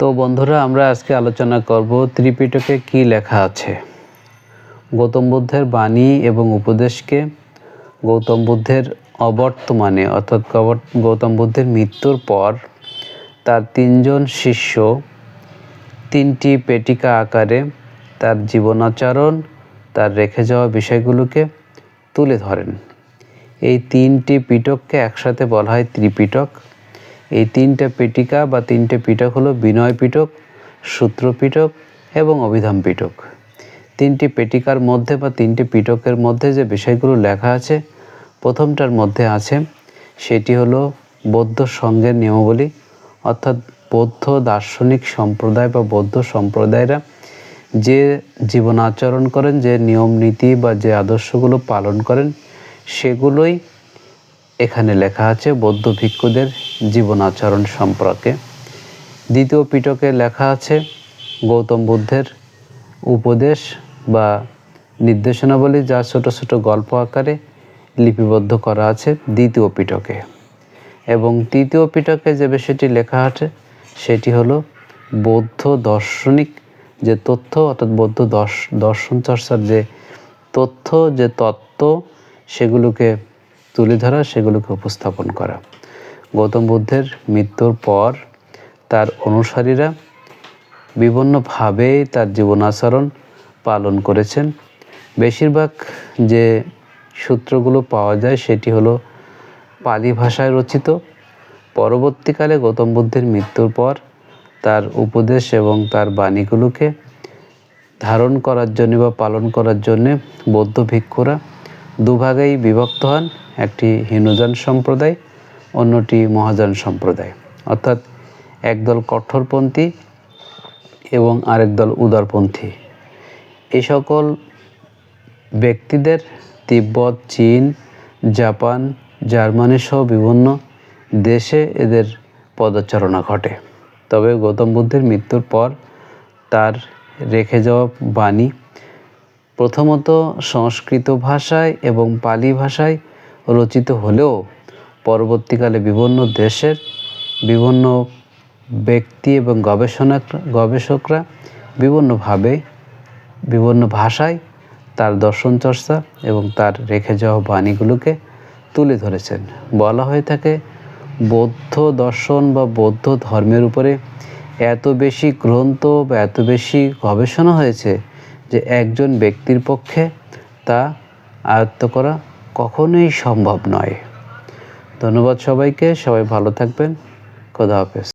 তো বন্ধুরা, আমরা আজকে আলোচনা করব ত্রিপিটকে কি লেখা আছে। গৌতম বুদ্ধের বাণী এবং উপদেশকে গৌতম বুদ্ধের অবর্তমানে, অর্থাৎ গৌতম বুদ্ধের মৃত্যুর পর তার তিনজন শিষ্য তিনটি পেটিকা আকারে তার জীবনাচরণ, তার রেখে যাওয়া বিষয়গুলোকে তুলে ধরেন। এই তিনটি পিটককে একসাথে বলা হয় ত্রিপিটক। এই তিনটে পেটিকা বা তিনটে পিটক হলো বিনয় পিটক, সূত্র পিটক এবং অভিধান পিটক। তিনটি পেটিকার মধ্যে বা তিনটি পিটকের মধ্যে যে বিষয়গুলো লেখা আছে, প্রথমটার মধ্যে আছে, সেটি হলো বৌদ্ধ সঙ্গের নিয়মাবলী, অর্থাৎ বৌদ্ধ দার্শনিক সম্প্রদায় বা বৌদ্ধ সম্প্রদায়রা যে জীবন আচরণ করেন, যে নিয়ম নীতি বা যে আদর্শগুলো পালন করেন, সেগুলোই এখানে লেখা আছে বৌদ্ধ ভিক্ষুদের জীবন আচরণ সম্পর্কে। দ্বিতীয় পিটকে লেখা আছে গৌতম বুদ্ধের উপদেশ বা নির্দেশনাবলী যা ছোট ছোট গল্প আকারে লিপিবদ্ধ করা আছে দ্বিতীয় পিটকে এবং তৃতীয় পিটকে যে বিষয়টি লেখা আছে সেটি হলো বৌদ্ধ দার্শনিক যে তথ্য, অর্থাৎ বৌদ্ধ দর্শ- দর্শন চর্চার যে তথ্য, যে তত্ত্ব, সেগুলোকে তুলে ধরা, সেগুলোকে উপস্থাপন করা। গৌতম বুদ্ধের মৃত্যুর পর তার অনুসারীরা বিভিন্নভাবে তার জীবনাচরণ পালন করেছেন। বেশিরভাগ যে সূত্রগুলো পাওয়া যায় সেটি হলো পালি ভাষায় রচিত। পরবর্তীকালে গৌতম বুদ্ধের মৃত্যুর পর তার উপদেশ এবং তার বাণীগুলোকে ধারণ করার জন্য বা পালন করার জন্যে বৌদ্ধ ভিক্ষুরা দুভাগেই বিভক্ত হন। একটি হিন্দুজান সম্প্রদায় অন্যটি মহাযান সম্প্রদায়। অর্থাৎ একদল কঠোরপন্থী এবং আরেক দল উদারপন্থী। এই সকল ব্যক্তিদের তিব্বত, চীন, জাপান, জার্মানি সহ বিভিন্ন দেশে এদের পদচারণা ঘটে। তবে গৌতম বুদ্ধের মৃত্যুর পর তার রেখে যাওয়া বাণী প্রথমত সংস্কৃত ভাষায় এবং পালি ভাষায় রচিত হলেও পরবর্তীকালে বিভিন্ন দেশের বিভিন্ন ব্যক্তি এবং গবেষণা গবেষকরা বিভিন্নভাবে বিভিন্ন ভাষায় তার দর্শন চর্চা এবং তার রেখে যাওয়া বাণীগুলোকে তুলে ধরেছেন। বলা হয়ে থাকে, বৌদ্ধ দর্শন বা বৌদ্ধ ধর্মের উপরে এত বেশি গ্রন্থ বা এত বেশি গবেষণা হয়েছে যে একজন ব্যক্তির পক্ষে তা আয়ত্ত করা কখনোই সম্ভব নয়। ধন্যবাদ সবাইকে সবাই ভালো থাকবেন খোদা হাফেজ।